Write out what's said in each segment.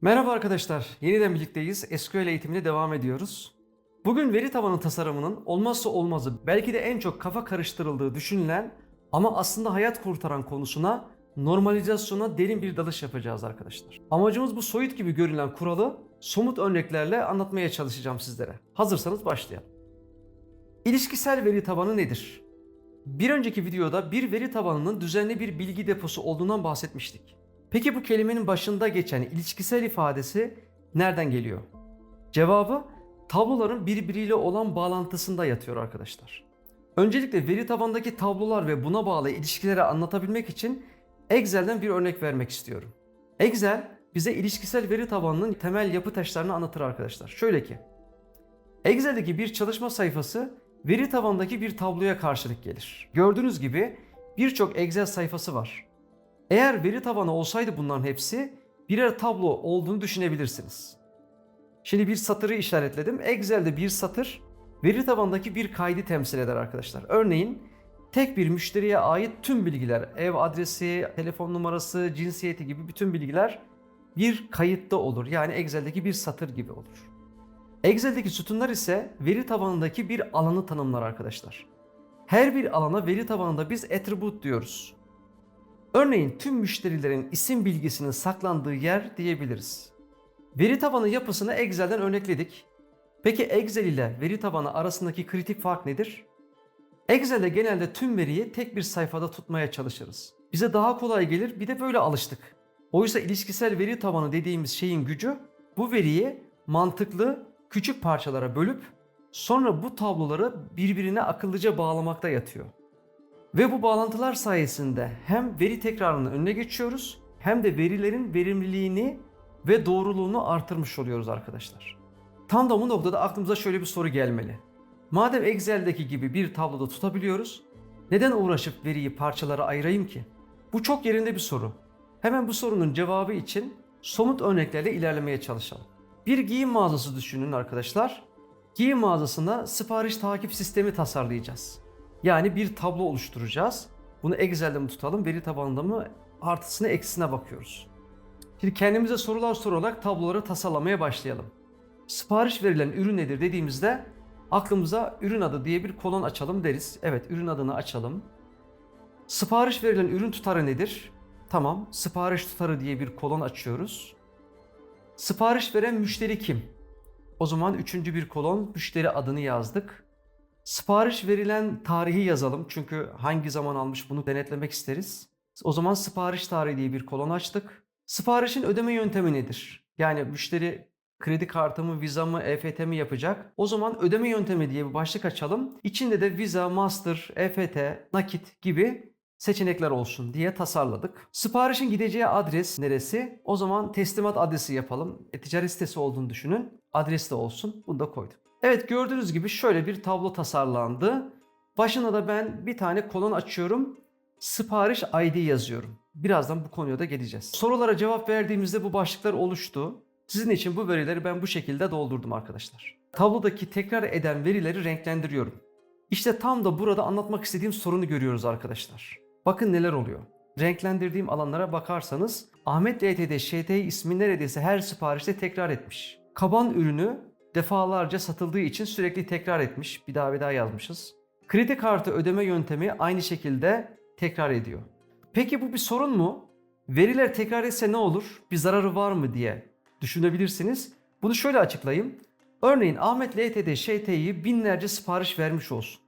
Merhaba arkadaşlar, yeniden birlikteyiz. SQL eğitimine devam ediyoruz. Bugün veri tabanı tasarımının olmazsa olmazı, belki de en çok kafa karıştırıldığı düşünülen ama aslında hayat kurtaran konusuna normalizasyona derin bir dalış yapacağız arkadaşlar. Amacımız bu soyut gibi görünen kuralı somut örneklerle anlatmaya çalışacağım sizlere. Hazırsanız başlayalım. İlişkisel veri tabanı nedir? Bir önceki videoda bir veri tabanının düzenli bir bilgi deposu olduğundan bahsetmiştik. Peki bu kelimenin başında geçen ilişkisel ifadesi nereden geliyor? Cevabı tabloların birbiriyle olan bağlantısında yatıyor arkadaşlar. Öncelikle veri tabandaki tablolar ve buna bağlı ilişkileri anlatabilmek için Excel'den bir örnek vermek istiyorum. Excel bize ilişkisel veri tabanının temel yapı taşlarını anlatır arkadaşlar. Şöyle ki Excel'deki bir çalışma sayfası veri tabandaki bir tabloya karşılık gelir. Gördüğünüz gibi birçok Excel sayfası var. Eğer veri tabanı olsaydı bunların hepsi birer tablo olduğunu düşünebilirsiniz. Şimdi bir satırı işaretledim. Excel'de bir satır veri tabandaki bir kaydı temsil eder arkadaşlar. Örneğin tek bir müşteriye ait tüm bilgiler, ev adresi, telefon numarası, cinsiyeti gibi bütün bilgiler bir kayıtta olur. Yani Excel'deki bir satır gibi olur. Excel'deki sütunlar ise veri tabanındaki bir alanı tanımlar arkadaşlar. Her bir alana veri tabanında biz attribute diyoruz. Örneğin tüm müşterilerin isim bilgisinin saklandığı yer diyebiliriz. Veri tabanı yapısını Excel'den örnekledik. Peki Excel ile veri tabanı arasındaki kritik fark nedir? Excel'de genelde tüm veriyi tek bir sayfada tutmaya çalışırız. Bize daha kolay gelir bir de böyle alıştık. Oysa ilişkisel veri tabanı dediğimiz şeyin gücü bu veriyi mantıklı küçük parçalara bölüp sonra bu tabloları birbirine akıllıca bağlamakta yatıyor. Ve bu bağlantılar sayesinde hem veri tekrarının önüne geçiyoruz hem de verilerin verimliliğini ve doğruluğunu artırmış oluyoruz arkadaşlar. Tam da bu noktada aklımıza şöyle bir soru gelmeli. Madem Excel'deki gibi bir tabloda tutabiliyoruz, neden uğraşıp veriyi parçalara ayırayım ki? Bu çok yerinde bir soru. Hemen bu sorunun cevabı için somut örneklerle ilerlemeye çalışalım. Bir giyim mağazası düşünün arkadaşlar. Giyim mağazasına sipariş takip sistemi tasarlayacağız. Yani bir tablo oluşturacağız. Bunu Excel'de mi tutalım, veri tabanında mı artısına eksisine bakıyoruz. Şimdi kendimize sorular sorarak tabloları tasarlamaya başlayalım. Sipariş verilen ürün nedir dediğimizde aklımıza ürün adı diye bir kolon açalım deriz. Evet ürün adını açalım. Sipariş verilen ürün tutarı nedir? Tamam sipariş tutarı diye bir kolon açıyoruz. Sipariş veren müşteri kim? O zaman üçüncü bir kolon müşteri adını yazdık. Sipariş verilen tarihi yazalım çünkü hangi zaman almış bunu denetlemek isteriz. O zaman sipariş tarihi diye bir kolon açtık. Siparişin ödeme yöntemi nedir? Yani müşteri kredi kartı mı, viza mı, EFT mi yapacak? O zaman ödeme yöntemi diye bir başlık açalım. İçinde de viza, master, EFT, nakit gibi seçenekler olsun diye tasarladık. Siparişin gideceği adres neresi? O zaman teslimat adresi yapalım. E, ticaret sitesi olduğunu düşünün. Adres de olsun. Bunu da koydum. Evet gördüğünüz gibi şöyle bir tablo tasarlandı. Başına da ben bir tane kolon açıyorum. Sipariş ID yazıyorum. Birazdan bu konuya da geleceğiz. Sorulara cevap verdiğimizde bu başlıklar oluştu. Sizin için bu verileri ben bu şekilde doldurdum arkadaşlar. Tablodaki tekrar eden verileri renklendiriyorum. İşte tam da burada anlatmak istediğim sorunu görüyoruz arkadaşlar. Bakın neler oluyor. Renklendirdiğim alanlara bakarsanız Ahmet LTD ŞT ismi neredeyse her siparişte tekrar etmiş. Kaban ürünü defalarca satıldığı için sürekli tekrar etmiş. Bir daha bir daha yazmışız. Kredi kartı ödeme yöntemi aynı şekilde tekrar ediyor. Peki bu bir sorun mu? Veriler tekrar etse ne olur? Bir zararı var mı diye düşünebilirsiniz. Bunu şöyle açıklayayım. Örneğin Ahmet LTD ŞT'yi binlerce sipariş vermiş olsun.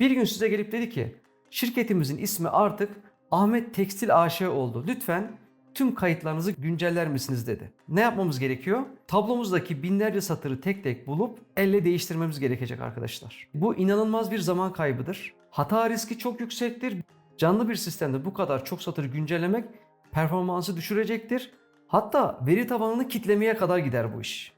Bir gün size gelip dedi ki şirketimizin ismi artık Ahmet Tekstil AŞ oldu. Lütfen tüm kayıtlarınızı günceller misiniz dedi. Ne yapmamız gerekiyor? Tablomuzdaki binlerce satırı tek tek bulup elle değiştirmemiz gerekecek arkadaşlar. Bu inanılmaz bir zaman kaybıdır. Hata riski çok yüksektir. Canlı bir sistemde bu kadar çok satır güncellemek performansı düşürecektir. Hatta veri tabanını kitlemeye kadar gider bu iş.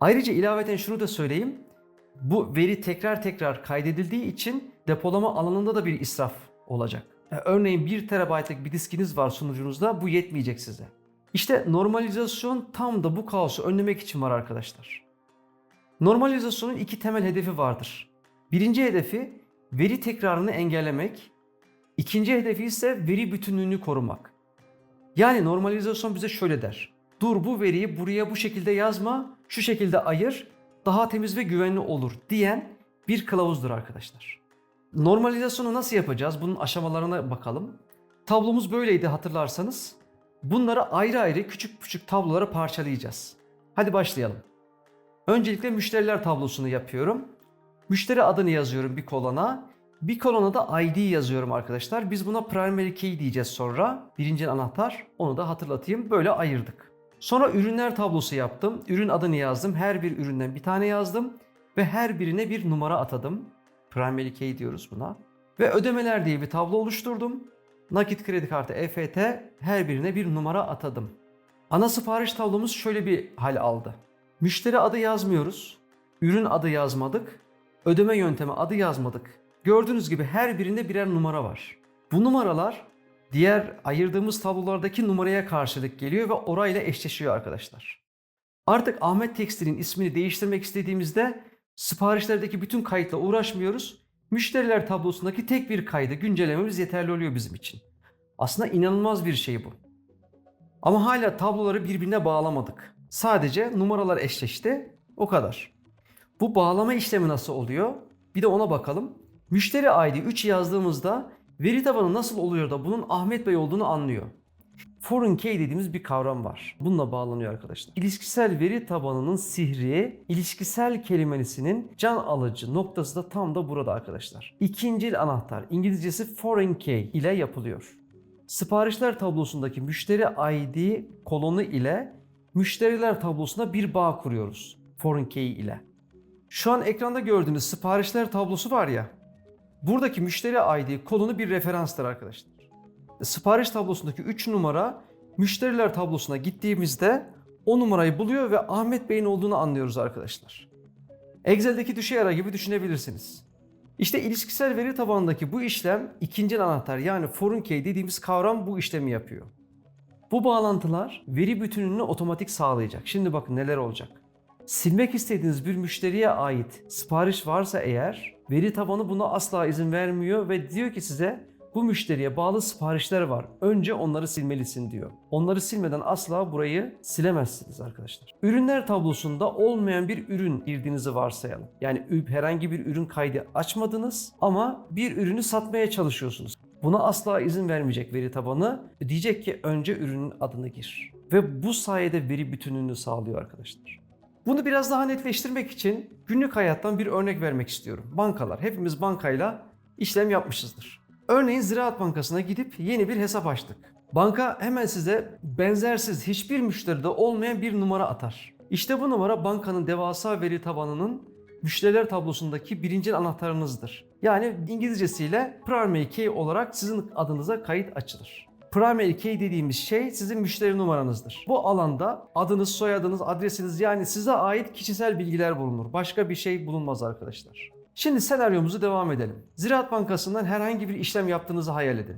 Ayrıca ilaveten şunu da söyleyeyim. Bu veri tekrar tekrar kaydedildiği için depolama alanında da bir israf olacak. Örneğin 1 terabaytlık bir diskiniz var sunucunuzda bu yetmeyecek size. İşte normalizasyon tam da bu kaosu önlemek için var arkadaşlar. Normalizasyonun iki temel hedefi vardır. Birinci hedefi veri tekrarını engellemek. İkinci hedefi ise veri bütünlüğünü korumak. Yani normalizasyon bize şöyle der. dur bu veriyi buraya bu şekilde yazma, şu şekilde ayır, daha temiz ve güvenli olur diyen bir kılavuzdur arkadaşlar. Normalizasyonu nasıl yapacağız? Bunun aşamalarına bakalım. Tablomuz böyleydi hatırlarsanız. Bunları ayrı ayrı küçük küçük tablolara parçalayacağız. Hadi başlayalım. Öncelikle müşteriler tablosunu yapıyorum. Müşteri adını yazıyorum bir kolona. Bir kolona da ID yazıyorum arkadaşlar. Biz buna primary key diyeceğiz sonra. Birinci anahtar. Onu da hatırlatayım. Böyle ayırdık. Sonra ürünler tablosu yaptım. Ürün adını yazdım. Her bir üründen bir tane yazdım. Ve her birine bir numara atadım. Primary key diyoruz buna. Ve ödemeler diye bir tablo oluşturdum. Nakit kredi kartı EFT her birine bir numara atadım. Ana sipariş tablomuz şöyle bir hal aldı. Müşteri adı yazmıyoruz. Ürün adı yazmadık. Ödeme yöntemi adı yazmadık. Gördüğünüz gibi her birinde birer numara var. Bu numaralar diğer ayırdığımız tablolardaki numaraya karşılık geliyor ve orayla eşleşiyor arkadaşlar. Artık Ahmet Tekstil'in ismini değiştirmek istediğimizde siparişlerdeki bütün kayıtla uğraşmıyoruz. Müşteriler tablosundaki tek bir kaydı güncellememiz yeterli oluyor bizim için. Aslında inanılmaz bir şey bu. Ama hala tabloları birbirine bağlamadık. Sadece numaralar eşleşti. O kadar. Bu bağlama işlemi nasıl oluyor? Bir de ona bakalım. Müşteri ID 3 yazdığımızda veri tabanı nasıl oluyor da bunun Ahmet Bey olduğunu anlıyor. Foreign key dediğimiz bir kavram var. Bununla bağlanıyor arkadaşlar. İlişkisel veri tabanının sihri, ilişkisel kelimesinin can alıcı noktası da tam da burada arkadaşlar. İkincil anahtar, İngilizcesi foreign key ile yapılıyor. Siparişler tablosundaki müşteri ID kolonu ile müşteriler tablosuna bir bağ kuruyoruz. Foreign key ile. Şu an ekranda gördüğünüz siparişler tablosu var ya. Buradaki müşteri ID kolonu bir referanstır arkadaşlar. Sipariş tablosundaki 3 numara müşteriler tablosuna gittiğimizde o numarayı buluyor ve Ahmet Bey'in olduğunu anlıyoruz arkadaşlar. Excel'deki düşey ara gibi düşünebilirsiniz. İşte ilişkisel veri tabanındaki bu işlem ikinci anahtar yani foreign key dediğimiz kavram bu işlemi yapıyor. Bu bağlantılar veri bütününü otomatik sağlayacak. Şimdi bakın neler olacak. Silmek istediğiniz bir müşteriye ait sipariş varsa eğer veri tabanı buna asla izin vermiyor ve diyor ki size bu müşteriye bağlı siparişler var. Önce onları silmelisin diyor. Onları silmeden asla burayı silemezsiniz arkadaşlar. Ürünler tablosunda olmayan bir ürün girdiğinizi varsayalım. Yani herhangi bir ürün kaydı açmadınız ama bir ürünü satmaya çalışıyorsunuz. Buna asla izin vermeyecek veri tabanı. Diyecek ki önce ürünün adını gir. Ve bu sayede veri bütünlüğünü sağlıyor arkadaşlar. Bunu biraz daha netleştirmek için günlük hayattan bir örnek vermek istiyorum. Bankalar. Hepimiz bankayla işlem yapmışızdır. Örneğin Ziraat Bankası'na gidip yeni bir hesap açtık. Banka hemen size benzersiz hiçbir müşteride olmayan bir numara atar. İşte bu numara bankanın devasa veri tabanının müşteriler tablosundaki birinci anahtarınızdır. Yani İngilizcesiyle primary key olarak sizin adınıza kayıt açılır. Primary key dediğimiz şey sizin müşteri numaranızdır. Bu alanda adınız, soyadınız, adresiniz yani size ait kişisel bilgiler bulunur. Başka bir şey bulunmaz arkadaşlar. Şimdi senaryomuzu devam edelim. Ziraat Bankası'ndan herhangi bir işlem yaptığınızı hayal edin.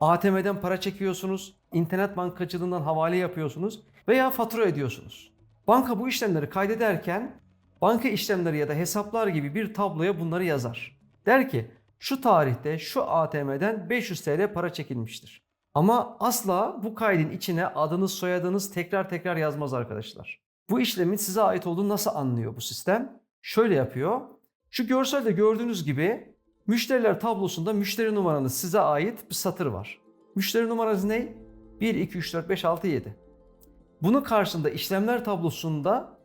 ATM'den para çekiyorsunuz, internet bankacılığından havale yapıyorsunuz veya fatura ediyorsunuz. Banka bu işlemleri kaydederken banka işlemleri ya da hesaplar gibi bir tabloya bunları yazar. Der ki şu tarihte şu ATM'den 500 TL para çekilmiştir. Ama asla bu kaydın içine adınız soyadınız tekrar tekrar yazmaz arkadaşlar. Bu işlemin size ait olduğunu nasıl anlıyor bu sistem? Şöyle yapıyor. Şu görselde gördüğünüz gibi müşteriler tablosunda müşteri numaranız size ait bir satır var. Müşteri numaranız ne? 1, 2, 3, 4, 5, 6, 7. Bunun karşında işlemler tablosunda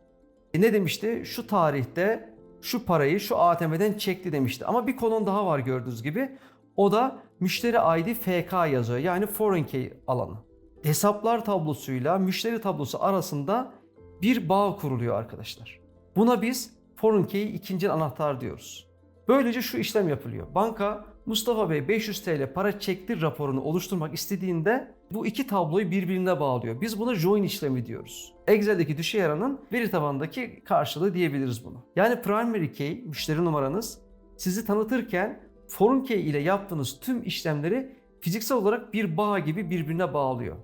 e ne demişti? Şu tarihte şu parayı şu ATM'den çekti demişti. Ama bir kolon daha var gördüğünüz gibi. O da müşteri ID FK yazıyor. Yani foreign key alanı. Hesaplar tablosuyla müşteri tablosu arasında bir bağ kuruluyor arkadaşlar. Buna biz foreign key ikinci anahtar diyoruz. Böylece şu işlem yapılıyor. Banka Mustafa Bey 500 TL para çekti raporunu oluşturmak istediğinde bu iki tabloyu birbirine bağlıyor. Biz buna join işlemi diyoruz. Excel'deki düşey aranın veri tabanındaki karşılığı diyebiliriz bunu. Yani primary key müşteri numaranız sizi tanıtırken foreign key ile yaptığınız tüm işlemleri fiziksel olarak bir bağ gibi birbirine bağlıyor.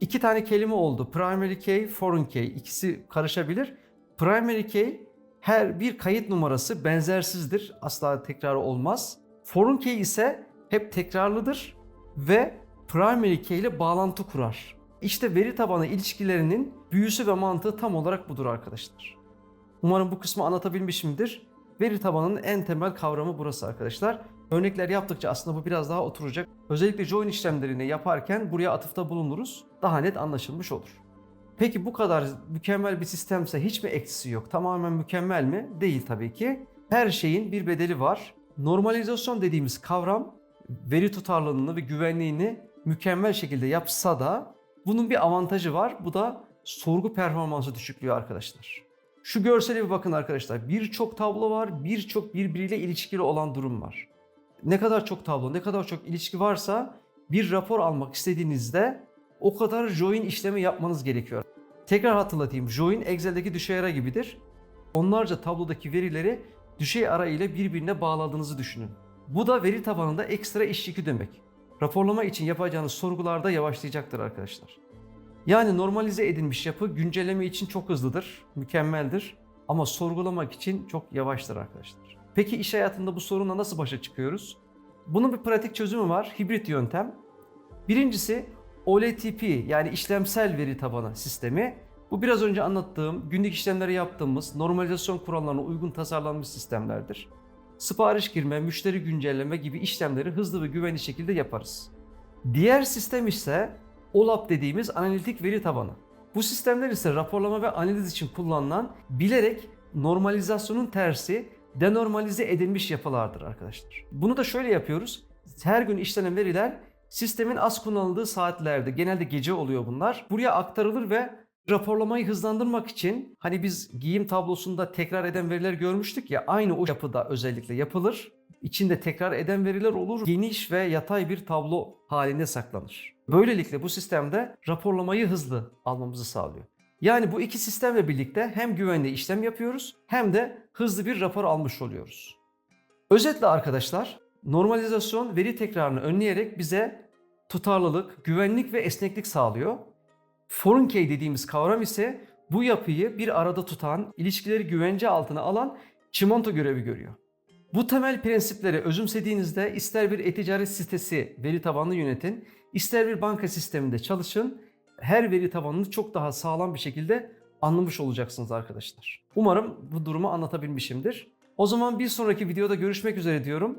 İki tane kelime oldu. Primary key, foreign key. İkisi karışabilir. Primary key her bir kayıt numarası benzersizdir. Asla tekrar olmaz. Foreign key ise hep tekrarlıdır ve primary key ile bağlantı kurar. İşte veri tabanı ilişkilerinin büyüsü ve mantığı tam olarak budur arkadaşlar. Umarım bu kısmı anlatabilmişimdir. Veri tabanının en temel kavramı burası arkadaşlar. Örnekler yaptıkça aslında bu biraz daha oturacak. Özellikle join işlemlerini yaparken buraya atıfta bulunuruz. Daha net anlaşılmış olur. Peki bu kadar mükemmel bir sistemse hiç mi eksisi yok? Tamamen mükemmel mi? Değil tabii ki. Her şeyin bir bedeli var. Normalizasyon dediğimiz kavram veri tutarlılığını ve güvenliğini mükemmel şekilde yapsa da bunun bir avantajı var. Bu da sorgu performansı düşüklüğü arkadaşlar. Şu görsele bir bakın arkadaşlar. Birçok tablo var, birçok birbiriyle ilişkili olan durum var. Ne kadar çok tablo, ne kadar çok ilişki varsa bir rapor almak istediğinizde o kadar join işlemi yapmanız gerekiyor. Tekrar hatırlatayım. Join Excel'deki düşey ara gibidir. Onlarca tablodaki verileri düşey ara ile birbirine bağladığınızı düşünün. Bu da veri tabanında ekstra iş yükü demek. Raporlama için yapacağınız sorgularda yavaşlayacaktır arkadaşlar. Yani normalize edilmiş yapı güncelleme için çok hızlıdır, mükemmeldir ama sorgulamak için çok yavaştır arkadaşlar. Peki iş hayatında bu sorunla nasıl başa çıkıyoruz? Bunun bir pratik çözümü var, hibrit yöntem. Birincisi OLTP yani işlemsel veri tabanı sistemi. Bu biraz önce anlattığım, günlük işlemleri yaptığımız, normalizasyon kurallarına uygun tasarlanmış sistemlerdir. Sipariş girme, müşteri güncelleme gibi işlemleri hızlı ve güvenli şekilde yaparız. Diğer sistem ise OLAP dediğimiz analitik veri tabanı. Bu sistemler ise raporlama ve analiz için kullanılan bilerek normalizasyonun tersi denormalize edilmiş yapılardır arkadaşlar. Bunu da şöyle yapıyoruz. Her gün işlenen veriler sistemin az kullanıldığı saatlerde genelde gece oluyor bunlar. Buraya aktarılır ve raporlamayı hızlandırmak için hani biz giyim tablosunda tekrar eden veriler görmüştük ya aynı o yapıda özellikle yapılır. İçinde tekrar eden veriler olur. Geniş ve yatay bir tablo halinde saklanır. Böylelikle bu sistemde raporlamayı hızlı almamızı sağlıyor. Yani bu iki sistemle birlikte hem güvenli işlem yapıyoruz hem de hızlı bir rapor almış oluyoruz. Özetle arkadaşlar normalizasyon veri tekrarını önleyerek bize tutarlılık, güvenlik ve esneklik sağlıyor. Foreign key dediğimiz kavram ise bu yapıyı bir arada tutan, ilişkileri güvence altına alan çimento görevi görüyor. Bu temel prensipleri özümsediğinizde ister bir e-ticaret sitesi veri tabanlı yönetin, ister bir banka sisteminde çalışın, her veri tabanını çok daha sağlam bir şekilde anlamış olacaksınız arkadaşlar. Umarım bu durumu anlatabilmişimdir. O zaman bir sonraki videoda görüşmek üzere diyorum.